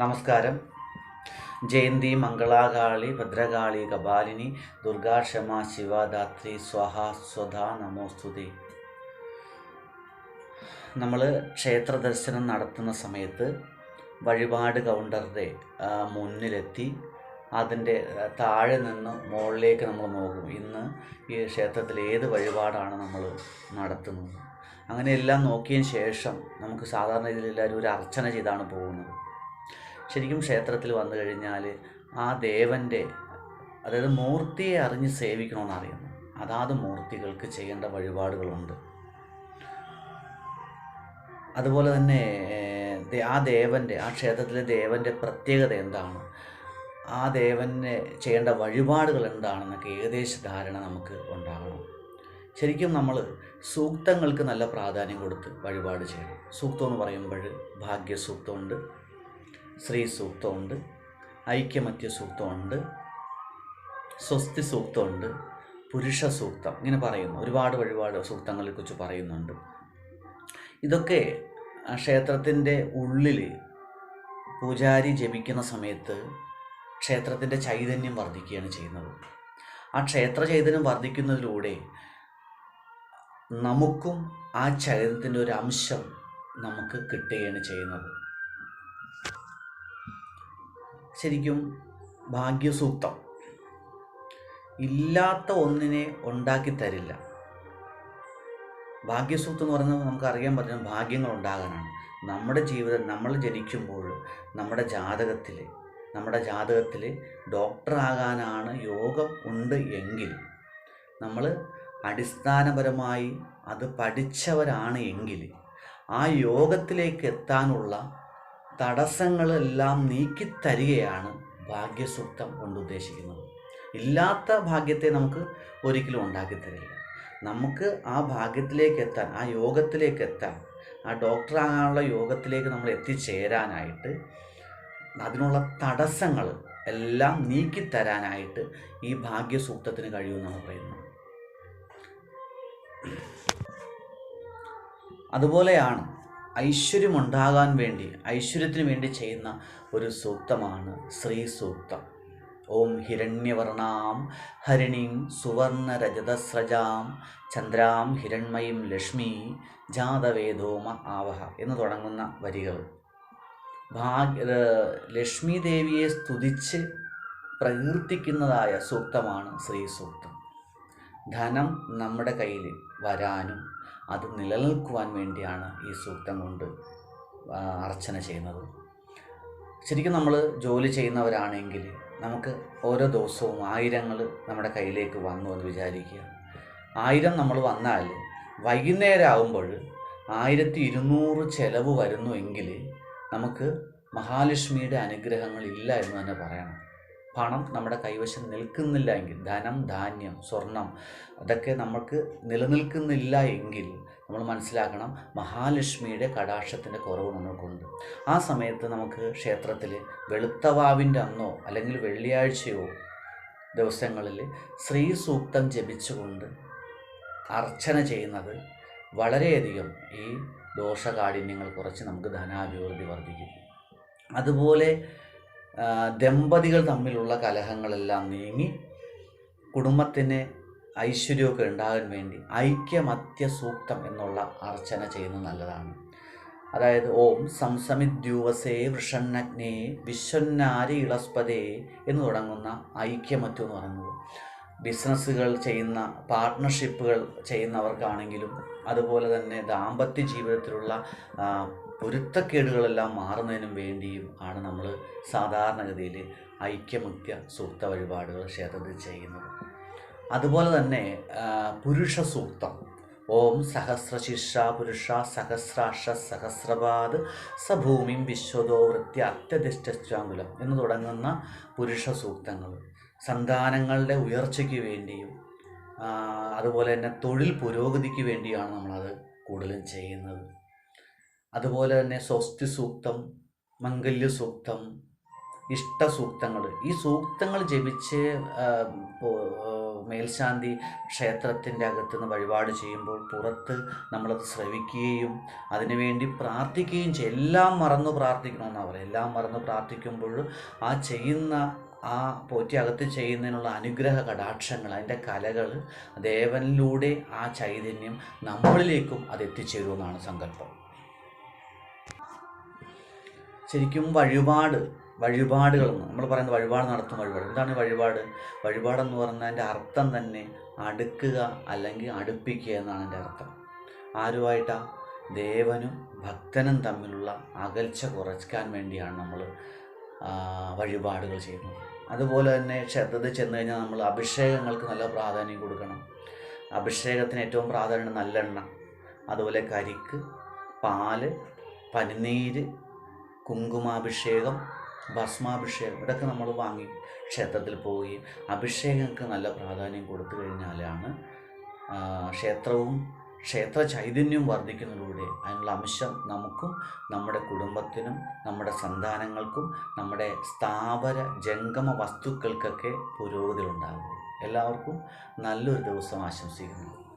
നമസ്കാരം. ജയന്തി മംഗളാകാളി ഭദ്രകാളി കപാലിനി ദുർഗാ ക്ഷമ ശിവദാത്രി സ്വഹ സ്വധ നമോസ്തുതി. നമ്മൾ ക്ഷേത്ര ദർശനം നടത്തുന്ന സമയത്ത് വഴിപാട് കൗണ്ടറുടെ ആ, മുന്നിലെത്തി അതിന്റെ താഴെ നിന്ന് മുകളിലേക്ക് നമ്മൾ നോക്കും. ഇന്ന് ഈ ക്ഷേത്രത്തിൽ ഏത് വഴിപാടാണ് നമ്മൾ നടത്തുന്നത്? അങ്ങനെയെല്ലാം നോക്കിയതിന് ശേഷം നമുക്ക് സാധാരണ ഇതിൽ എല്ലാവരും ഒരു അർച്ചന ചെയ്താണ് പോകുന്നത്. ശരിക്കും ക്ഷേത്രത്തിൽ വന്നു കഴിഞ്ഞാൽ ആ ദേവന്റെ അതായത് മൂർത്തിയെ അറിഞ്ഞ് സേവിക്കണമെന്ന് അറിയുന്നു. അതാത് മൂർത്തികൾക്ക് ചെയ്യേണ്ട വഴിപാടുകളുണ്ട്. അതുപോലെ തന്നെ ആ ദേവന്റെ ആ ക്ഷേത്രത്തിലെ ദേവന്റെ പ്രത്യേകത എന്താണ്? ആ ദേവന് ചെയ്യേണ്ട വഴിപാടുകൾ എന്താണെന്നൊക്കെ ഏകദേശ ധാരണ നമുക്ക് ഉണ്ടാകണം. ശരിക്കും നമ്മൾ സൂക്തങ്ങൾക്ക് നല്ല പ്രാധാന്യം കൊടുത്ത് വഴിപാട് ചെയ്യണം. സൂക്തം എന്ന് പറയുമ്പോൾ ഭാഗ്യസൂക്തമുണ്ട്. ശ്രീ സൂക്തമുണ്ട് ഐക്യമത്യ സൂക്തമുണ്ട് സ്വസ്തി സൂക്തമുണ്ട് പുരുഷ സൂക്തം ഇങ്ങനെ പറയുന്നു. ഒരുപാട് ഒരുപാട് സൂക്തങ്ങളെ കുറിച്ച് പറയുന്നുണ്ട്. ഇതൊക്കെ ക്ഷേത്രത്തിന്റെ ഉള്ളിൽ പൂജാരി ജപിക്കുന്ന സമയത്ത് ക്ഷേത്രത്തിന്റെ ചൈതന്യം വർദ്ധിക്കുകയാണ് ചെയ്യുന്നത്. ആ ക്ഷേത്ര ചൈതന്യം വർദ്ധിക്കുന്നതിലൂടെ നമുക്കും ആ ചൈതന്യത്തിന്റെ ഒരു അംശം നമുക്ക് കിട്ടുകയാണ് ചെയ്യുന്നത്. ശരിക്കും ഭാഗ്യസൂക്തം. ഇല്ലാത്ത ഒന്നിനെ ഉണ്ടാക്കി തരില്ല. ഭാഗ്യസൂക്തം എന്ന് പറയുന്നത് നമുക്കറിയാൻ പറ്റുന്ന ഭാഗ്യങ്ങൾ ഉണ്ടാകാനാണ്. നമ്മുടെ ജീവിതം നമ്മൾ ജനിക്കുമ്പോൾ നമ്മുടെ ജാതകത്തിൽ നമ്മുടെ ജാതകത്തിൽ ഡോക്ടറാകാനാണ് യോഗം ഉണ്ട് എങ്കിൽ നമ്മൾ അടിസ്ഥാനപരമായി അത് പഠിച്ചവരാണ് എങ്കിൽ ആ യോഗത്തിലേക്ക് എത്താനുള്ള തടസ്സങ്ങളെല്ലാം നീക്കിത്തരികയാണ് ഭാഗ്യസൂക്തം കൊണ്ട് ഉദ്ദേശിക്കുന്നത്. ഇല്ലാത്ത ഭാഗ്യത്തെ നമുക്ക് ഒരിക്കലും ഉണ്ടാക്കി തരില്ല നമുക്ക് ആ ഭാഗ്യത്തിലേക്ക് എത്താൻ ആ യോഗത്തിലേക്ക് എത്താൻ ആ ഡോക്ടറാകാനുള്ള യോഗത്തിലേക്ക് നമ്മൾ എത്തിച്ചേരാനായിട്ട് അതിനുള്ള തടസ്സങ്ങൾ എല്ലാം നീക്കിത്തരാനായിട്ട് ഈ ഭാഗ്യസൂക്തത്തിന് കഴിയുമെന്നാണ് പറയുന്നത് അതുപോലെയാണ് ഐശ്വര്യമുണ്ടാകാൻ വേണ്ടി ഐശ്വര്യത്തിന് വേണ്ടി ചെയ്യുന്ന ഒരു സൂക്തമാണ് ശ്രീ സൂക്തം ഓം ഹിരണ്യവർണാം ഹരിണീം സുവർണ രജതസ്രജാം ചന്ദ്രാം ഹിരൺമയും ലക്ഷ്മി ജാതവേദോമ ആവഹ എന്ന് തുടങ്ങുന്ന വരികൾ. ഭാഗ്യ ലക്ഷ്മി ദേവിയെ സ്തുതിച്ച് പ്രകീർത്തിക്കുന്നതായ സൂക്തമാണ് ശ്രീ സൂക്തം ധനം നമ്മുടെ കയ്യിൽ വരാനും അത് നിലനിൽക്കുവാൻ വേണ്ടിയാണ് ഈ സൂക്തം കൊണ്ട് അർച്ചന ചെയ്യുന്നത്. ശരിക്കും നമ്മൾ ജോലി ചെയ്യുന്നവരാണെങ്കിൽ നമുക്ക് ഓരോ ദിവസവും ആയിരങ്ങൾ നമ്മുടെ കയ്യിലേക്ക് വന്നു എന്ന് വിചാരിക്കുക. ആയിരം നമ്മൾ വന്നാൽ വൈകുന്നേരം ആകുമ്പോൾ ആയിരത്തി ഇരുന്നൂറ് ചിലവ് വരുന്നു എങ്കിൽ നമുക്ക് മഹാലക്ഷ്മിയുടെ അനുഗ്രഹങ്ങൾ ഇല്ല എന്ന് തന്നെ പറയണം. പണം നമ്മുടെ കൈവശം നിൽക്കുന്നില്ല എങ്കിൽ ധനം ധാന്യം സ്വർണം അതൊക്കെ നമുക്ക് നിലനിൽക്കുന്നില്ല എങ്കിൽ നമ്മൾ മനസ്സിലാക്കണം മഹാലക്ഷ്മിയുടെ കടാക്ഷത്തിന്റെ കുറവ് നമ്മൾക്കുണ്ട്. ആ സമയത്ത് നമുക്ക് ക്ഷേത്രത്തിൽ വെളുത്തവാവിന്റെ അന്നോ അല്ലെങ്കിൽ വെള്ളിയാഴ്ചയോ ദിവസങ്ങളിൽ ശ്രീ സൂക്തം ജപിച്ചുകൊണ്ട് അർച്ചന ചെയ്യുന്നത് വളരെയധികം ഈ ദോഷകാഠിന്യങ്ങൾ കുറച്ച് നമുക്ക് ധനാഭിവൃദ്ധി വർദ്ധിക്കും. അതുപോലെ ദമ്പതികൾ തമ്മിലുള്ള കലഹങ്ങളെല്ലാം നീങ്ങി കുടുംബത്തിന് ഐശ്വര്യമൊക്കെ ഉണ്ടാകാൻ വേണ്ടി ഐക്യമത്യ സൂക്തം എന്നുള്ള അർച്ചന ചെയ്യുന്നത് നല്ലതാണ്. അതായത് ഓം സംസമിദ്യൂവസേ വൃഷണ്ണഗ്നേ വിശ്വന്നാരി ഇളസ്പതേ എന്ന് തുടങ്ങുന്ന ഐക്യമത്യം എന്ന് പറയുന്നത്. ബിസിനസ്സുകൾ ചെയ്യുന്ന പാർട്ട്ണർഷിപ്പുകൾ ചെയ്യുന്നവർക്കാണെങ്കിലും അതുപോലെ തന്നെ ദാമ്പത്യ ജീവിതത്തിലുള്ള പൊരുത്തക്കേടുകളെല്ലാം മാറുന്നതിനും വേണ്ടിയും ആണ് നമ്മൾ സാധാരണഗതിയിൽ ഐക്യമുഖ്യ സൂക്ത വഴിപാടുകൾ ക്ഷേത്രത്തിൽ ചെയ്യുന്നത്. അതുപോലെ തന്നെ പുരുഷ സൂക്തം. ഓം സഹസ്രശിഷ പുരുഷ സഹസ്രാക്ഷ സഹസ്രപാദ് സഭൂമിം വിശ്വതോ വൃത്തി അത്യധിഷ്ഠാങ്കുലം എന്ന് തുടങ്ങുന്ന പുരുഷ സൂക്തങ്ങൾ. സന്താനങ്ങളുടെ ഉയർച്ചയ്ക്ക് വേണ്ടിയും അതുപോലെ തന്നെ തൊഴിൽ പുരോഗതിക്ക് വേണ്ടിയാണ് നമ്മളത് കൂടുതലും ചെയ്യുന്നത്. അതുപോലെ തന്നെ സ്വസ്തി സൂക്തം മംഗല്യ സൂക്തം ഇഷ്ട സൂക്തങ്ങൾ ഈ സൂക്തങ്ങൾ ജപിച്ച് മേൽശാന്തി ക്ഷേത്രത്തിന്റെ അകത്തുനിന്ന് വഴിപാട് ചെയ്യുമ്പോൾ പുറത്ത് നമ്മളത് ശ്രവിക്കുകയും അതിനുവേണ്ടി പ്രാർത്ഥിക്കുകയും ചെയ്യും. എല്ലാം മറന്ന് പ്രാർത്ഥിക്കണമെന്നാണ് പറയുക. എല്ലാം മറന്ന് പ്രാർത്ഥിക്കുമ്പോൾ ആ ചെയ്യുന്ന ആ പോറ്റി അകത്ത് ചെയ്യുന്നതിനുള്ള അനുഗ്രഹ കടാക്ഷങ്ങൾ അതിന്റെ കലകൾ ദേവനിലൂടെ ആ ചൈതന്യം നമ്മളിലേക്കും അത് എത്തിച്ചേരുമെന്നാണ് സങ്കല്പം. ശരിക്കും വഴിപാട് വഴിപാടുകൾ നമ്മൾ പറയുന്നത് വഴിപാട് നടത്തും വഴിപാട്. എന്താണ് വഴിപാട്? വഴിപാടെന്ന് പറഞ്ഞതിന്റെ അർത്ഥം തന്നെ അടുക്കുക അല്ലെങ്കിൽ അടുപ്പിക്കുക എന്നാണ് എന്റെ അർത്ഥം. ആരുമായിട്ടാ? ദേവനും ഭക്തനും തമ്മിലുള്ള അകൽച്ച കുറയ്ക്കാൻ വേണ്ടിയാണ് നമ്മൾ വഴിപാടുകൾ ചെയ്യുന്നത്. അതുപോലെ തന്നെ ക്ഷേത്രത്തിൽ ചെന്ന് കഴിഞ്ഞാൽ നമ്മൾ അഭിഷേകങ്ങൾക്ക് നല്ല പ്രാധാന്യം കൊടുക്കണം. അഭിഷേകത്തിന് ഏറ്റവും പ്രാധാന്യം നല്ലെണ്ണ അതുപോലെ കരിക്ക് പാൽ പനിനീര് കുങ്കുമാഭിഷേകം ഭസ്മാഭിഷേകം ഇതൊക്കെ നമ്മൾ വാങ്ങി ക്ഷേത്രത്തിൽ പോവുകയും അഭിഷേകങ്ങൾക്ക് നല്ല പ്രാധാന്യം കൊടുത്തു കഴിഞ്ഞാലാണ് ക്ഷേത്രവും ക്ഷേത്ര ചൈതന്യവും വർദ്ധിക്കുന്നതിലൂടെ അതിനുള്ള അംശം നമുക്കും നമ്മുടെ കുടുംബത്തിനും നമ്മുടെ സന്താനങ്ങൾക്കും നമ്മുടെ സ്ഥാപന ജംഗമ വസ്തുക്കൾക്കൊക്കെ പുരോഗതി ഉണ്ടാകും എല്ലാവർക്കും നല്ലൊരു ദിവസം ആശംസിക്കുന്നു.